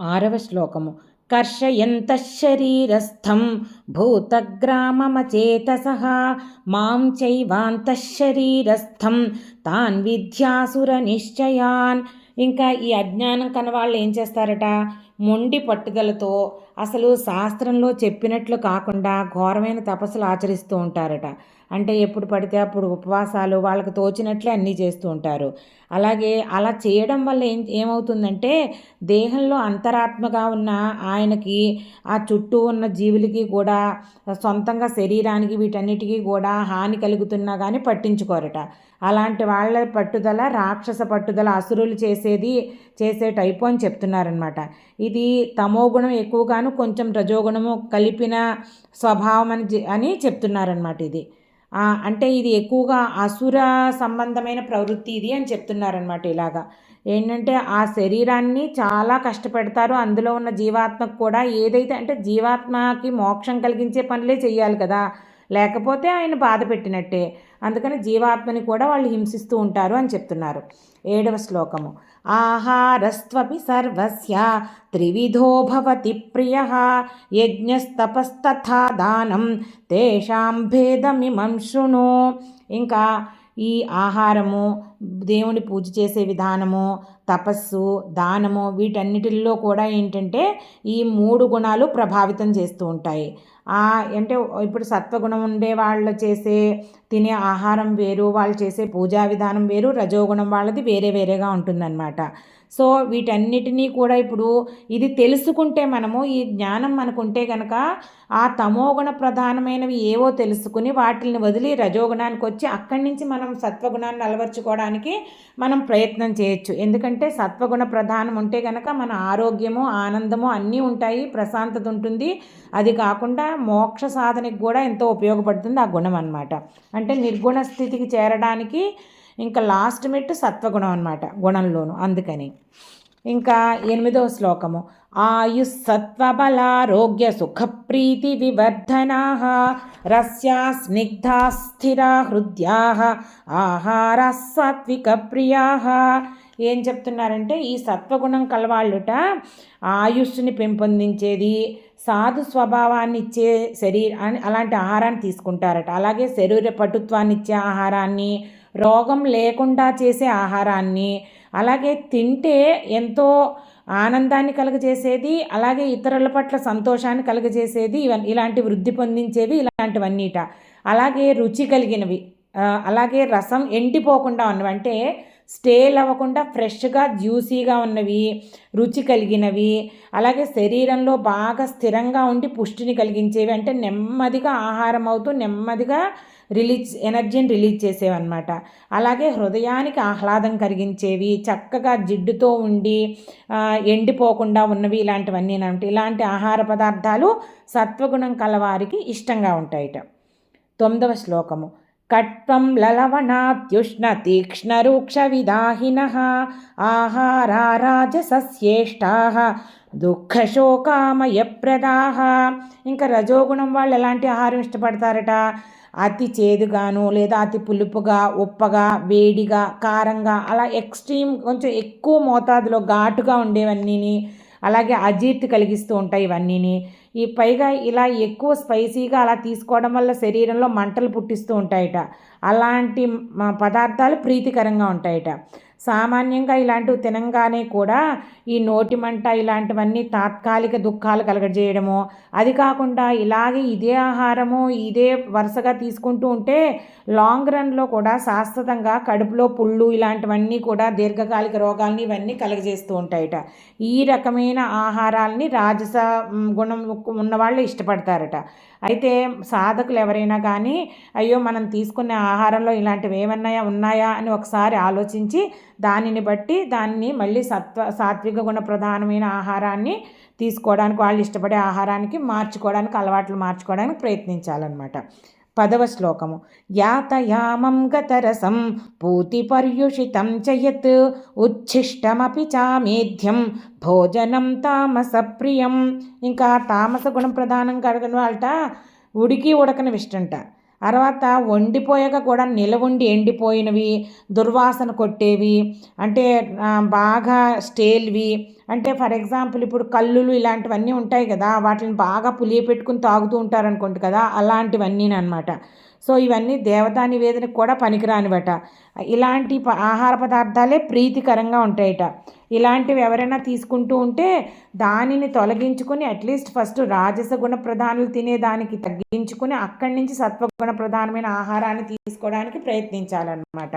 ఆరవ శ్లోకము. కర్షయంత శరీరస్థం భూతగ్రామమచేతస. మాం చైవాంతఃశరీరస్థం తాన్ విద్యాసుర నిశ్చయాన్. ఇంకా ఈ అజ్ఞానం కన్న వాళ్ళు ఏం చేస్తారట? మొండి పట్టుదలతో అసలు శాస్త్రంలో చెప్పినట్లు కాకుండా ఘోరమైన తపస్సులు ఆచరిస్తూ ఉంటారట. అంటే ఎప్పుడు పడితే అప్పుడు ఉపవాసాలు వాళ్ళకి తోచినట్లే అన్నీ చేస్తూ ఉంటారు. అలాగే అలా చేయడం వల్ల ఏం ఏమవుతుందంటే దేహంలో అంతరాత్మగా ఉన్న ఆయనకి ఆ చుట్టూ ఉన్న జీవులకి కూడా సొంతంగా శరీరానికి వీటన్నిటికీ కూడా హాని కలుగుతున్నా కానీ పట్టించుకోరట. అలాంటి వాళ్ళ పట్టుదల రాక్షస పట్టుదల అసురులు చేసేది చేసే టైపు అని చెప్తున్నారనమాట ఇది తమోగుణం ఎక్కువగాను కొంచెం రజోగుణము కలిపిన స్వభావం అని అని చెప్తున్నారనమాట ఇది. అంటే ఇది ఎక్కువగా అసుర సంబంధమైన ప్రవృత్తి ఇది అని చెప్తున్నారనమాట ఇలాగా. ఏంటంటే ఆ శరీరాన్ని చాలా కష్టపెడతారు. అందులో ఉన్న జీవాత్మకు కూడా ఏదైతే అంటే జీవాత్మకి మోక్షం కలిగించే పనులే చేయాలి కదా. లేకపోతే ఆయన బాధ పెట్టినట్టే. అందుకని జీవాత్మని కూడా వాళ్ళు హింసిస్తూ ఉంటారు అని చెప్తున్నారు. ఏడవ శ్లోకము. ఆహారస్త్వపి సర్వస్య త్రివిధో భవతి ప్రియ యజ్ఞస్తపస్తథా దానం తేషాం భేదమిమం శృణు. ఇంకా ఈ ఆహారము దేవుని పూజ చేసే విధానము తపస్సు దానము వీటన్నిటిల్లో కూడా ఏంటంటే ఈ మూడు గుణాలు ప్రభావితం చేస్తూ ఉంటాయి. అంటే ఇప్పుడు సత్వగుణం ఉండే వాళ్ళు చేసే తినే ఆహారం వేరు వాళ్ళు చేసే పూజా విధానం వేరు రజోగుణం వాళ్ళది వేరే వేరేగా ఉంటుందన్నమాట. సో వీటన్నిటినీ కూడా ఇప్పుడు ఇది తెలుసుకుంటే మనము ఈ జ్ఞానం మనకుంటే కనుక ఆ తమోగుణ ప్రధానమైనవి ఏవో తెలుసుకుని వాటిని వదిలి రజోగుణానికి వచ్చి అక్కడి నుంచి మనం సత్వగుణాన్ని అలవర్చుకోవడానికి మనం ప్రయత్నం చేయొచ్చు. ఎందుకంటే సత్వగుణ ప్రధానం ఉంటే కనుక మన ఆరోగ్యము ఆనందము అన్నీ ఉంటాయి ప్రశాంతత ఉంటుంది. అది కాకుండా మోక్ష సాధనకి కూడా ఎంతో ఉపయోగపడుతుంది ఆ గుణం అనమాట అంటే నిర్గుణ స్థితికి చేరడానికి ఇంకా లాస్ట్ మెట్టు సత్వగుణం అనమాట గుణంలోను అందుకని. ఇంకా ఎనిమిదవ శ్లోకము. ఆయుస్సత్వబలారోగ్య సుఖప్రీతి వివర్ధనా రస్యా స్నిగ్ధా స్థిరా హృద్యా ఆహార సాత్విక ప్రియా. ఏం చెప్తున్నారంటే ఈ సత్వగుణం కలవాళ్ళుట ఆయుష్ని పెంపొందించేది సాధు స్వభావాన్ని ఇచ్చే శరీరాన్ని అలాంటి ఆహారాన్ని తీసుకుంటారట. అలాగే శరీర పటుత్వాన్ని ఇచ్చే ఆహారాన్ని రోగం లేకుండా చేసే ఆహారాన్ని అలాగే తింటే ఎంతో ఆనందాన్ని కలుగజేసేది అలాగే ఇతరుల పట్ల సంతోషాన్ని కలుగజేసేది ఇవన్నీ ఇలాంటి వృద్ధి పొందించేవి ఇలాంటివన్నీట. అలాగే రుచి కలిగినవి అలాగే రసం ఎండిపోకుండా ఉన్నవి. అంటే స్టేల్ అవ్వకుండా ఫ్రెష్గా జ్యూసీగా ఉన్నవి రుచి కలిగినవి అలాగే శరీరంలో బాగా స్థిరంగా ఉండి పుష్టిని కలిగించేవి అంటే నెమ్మదిగా ఆహారం అవుతూ నెమ్మదిగా రిలీజ్ ఎనర్జీని రిలీజ్ చేసేవన్నమాట. అలాగే హృదయానికి ఆహ్లాదం కలిగించేవి చక్కగా జిడ్డుతో ఉండి ఎండిపోకుండా ఉన్నవి ఇలాంటివన్నీ అంటే ఇలాంటి ఆహార పదార్థాలు సత్వగుణం కలవారికి ఇష్టంగా ఉంటాయిట. తొమ్మిదవ శ్లోకము. కట్వం లలవణాత్యుష్ణ తీక్ష్ణరూక్షవిదాహినः ఆహారారాజసస్యేష్టా దుఃఖశోకామయప్రదాహ ఇంకా రజోగుణం వాళ్ళు ఎలాంటి ఆహారం ఇష్టపడతారట? అతి చేదుగాను లేదా అతి పులుపుగా ఉప్పగా వేడిగా కారంగా అలా ఎక్స్ట్రీమ్ కొంచెం ఎక్కువ మోతాదులో ఘాటుగా ఉండేవన్నీని అలాగే అజీర్తి కలిగిస్తూ ఉంటాయి ఇవన్నీని. ఈ పైగా ఇలా ఎక్కువ స్పైసీగా అలా తీసుకోవడం వల్ల శరీరంలో మంటలు పుట్టిస్తూ ఉంటాయట. అలాంటి పదార్థాలు ప్రీతికరంగా ఉంటాయట. సామాన్యంగా ఇలాంటివి తినంగానే కూడా ఈ నోటి మంట ఇలాంటివన్నీ తాత్కాలిక దుఃఖాలు కలగజేయడము అది కాకుండా ఇలాగే ఇదే ఆహారము ఇదే వరుసగా తీసుకుంటూ ఉంటే లాంగ్ రన్లో కూడా శాశ్వతంగా కడుపులో పుళ్ళు ఇలాంటివన్నీ కూడా దీర్ఘకాలిక రోగాలని ఇవన్నీ కలగజేస్తూ ఉంటాయట. ఈ రకమైన ఆహారాలని రాజస గుణం ఉన్నవాళ్ళు ఇష్టపడతారట. అయితే సాధకులు ఎవరైనా కానీ అయ్యో మనం తీసుకునే ఆహారంలో ఇలాంటివి ఏమన్నాయా ఉన్నాయా అని ఒకసారి ఆలోచించి దానిని బట్టి దాన్ని మళ్ళీ సత్వ సాత్విక గుణ ప్రధానమైన ఆహారాన్ని తీసుకోవడానికి వాళ్ళు ఇష్టపడే ఆహారానికి మార్చుకోవడానికి అలవాట్లు మార్చుకోవడానికి ప్రయత్నించాలన్నమాట. పదవ శ్లోకము. యాతయామం గతరసం పూతిపర్యుషితం చయత్ ఉచ్ఛిష్టమపి చామేధ్యం భోజనం తామస ప్రియం ఇంకా తామస గుణం ప్రధానం కడగను వాళ్ళట ఉడికి ఉడకని విష్టంట తర్వాత వండిపోయాక కూడా నిలవుండి ఎండిపోయినవి దుర్వాసన కొట్టేవి అంటే బాగా స్టేల్వి. అంటే ఫర్ ఎగ్జాంపుల్ ఇప్పుడు కల్లులు ఇలాంటివన్నీ ఉంటాయి కదా వాటిని బాగా పులియ పెట్టుకుని తాగుతూ ఉంటారనుకోండి కదా అలాంటివన్నీ అనమాట సో ఇవన్నీ దేవతా నివేదనకు కూడా పనికిరానివట. ఇలాంటి ఆహార పదార్థాలే ప్రీతికరంగా ఉంటాయట. ఇలాంటివి ఎవరైనా తీసుకుంటూ ఉంటే దానిని తొలగించుకొని అట్లీస్ట్ ఫస్ట్ రాజస గుణ ప్రధానులు తినేదానికి తగ్గించుకొని అక్కడి నుంచి సత్వగుణ ప్రధానమైన ఆహారాన్ని తీసుకోవడానికి ప్రయత్నించాలన్నమాట.